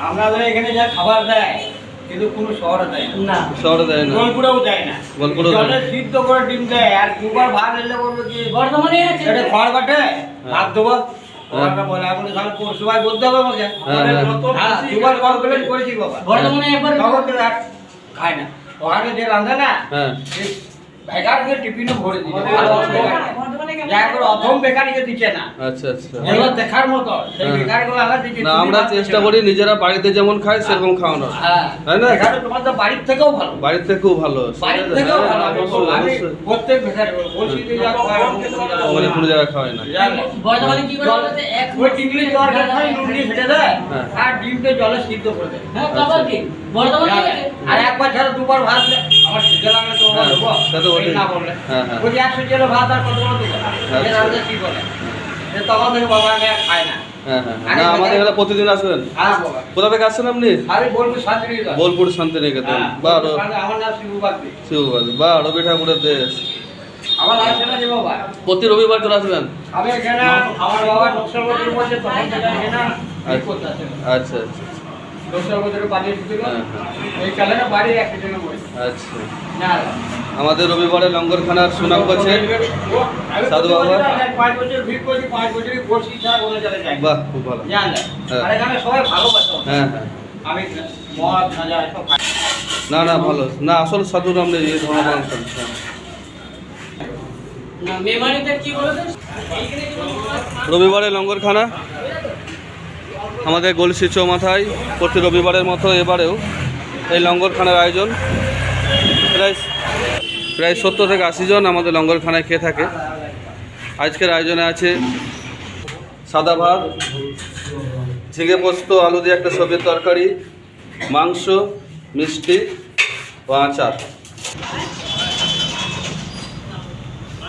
আপনাদের এখানে যা খাবার দেয় কিন্তু কোনো শহরে দেয় না। না। শহরে দেয় না। বোলপুরেও দেয় না। বোলপুরেও জলে সিদ্ধ করে ডিম দেয় আর দুবার ভাত এলে বলব কি বর্ধমানে আছে। এটা খড় কাটে ভাত দেবো এখন তাহলে বলতে হবে আমাকে হ্যাঁ, হ্যাঁ। হ্যাঁ, খায় না। ওখানে যে রাঁধে না হ্যাঁ। বেকারকে টিফিনে ভরে দিচ্ছে আচ্ছা আচ্ছা। যেগুলো দেখার মতো সেই হ্যাঁ। আমরা চেষ্টা করি নিজেরা বাড়িতে যেমন খাই সেরকম খাওয়ানোর। হ্যাঁ। তাই না? এখানে তোমার তো বাড়ির থেকেও ভালো। বাড়ির থেকেও ভালো। হ্যাঁ, কোনো জায়গায় খাওয়াই না। হ্যাঁ। আর ডিমটা জলে সিদ্ধ করে দেয়। হ্যাঁ আর একবার ছাড়া দুবার ভাত দেয়। আমার খিদে লাগলে তো হ্যাঁ, তো বটেই। না বললে। হ্যাঁ, হ্যাঁ। বলছি একশো চেলো ভাত আর কত দেবো? কি বলে? সে তখন থেকে বাবা আমি আর খাই না। হ্যাঁ হ্যাঁ না আমাদের এখানে প্রতিদিন আসবেন হ্যাঁ বাবা। কোথা থেকে আসছেন আপনি আমি বলব শান্তিনিকেতন। বোলপুর শান্তিনিকেতন হ্যাঁ, বা বলব আমার নাম শিবু বাগদি। শিববাড়ি বা রবি ঠাকুরের দেশ আমার ছিল যে বাবা। প্রতি রবিবার চলে আসবেন আমি এখানে আমার বাবা তখন থেকে এখানে। আচ্ছা আচ্ছা নকশালবাদীর বাড়ি এসেছিল। হ্যাঁ, হ্যাঁ। এই কালের বাড়ি একটা জন্য আচ্ছা না, আমাদের রবিবারে লঙ্গরখানার সুনাম করছে সাধু বাবা। বাহ খুব ভালো। হ্যাঁ। হ্যাঁ হ্যাঁ। না না ভালো। না আসল সাধু নাম নেই রবিবারে লঙ্গরখানা। আমাদের গলসি চৌমাথায় প্রতি রবিবারের মতো এবারেও এই লঙ্গরখানার আয়োজন। প্রায় প্রায় সত্তর থেকে আশি জন আমাদের লঙ্গরখানায় খেয়ে থাকে। আজকের আয়োজনে আছে সাদা ভাত, ঝিঙে পোস্ত, আলু দিয়ে একটা সবজির তরকারি, মাংস, মিষ্টি ও আচার।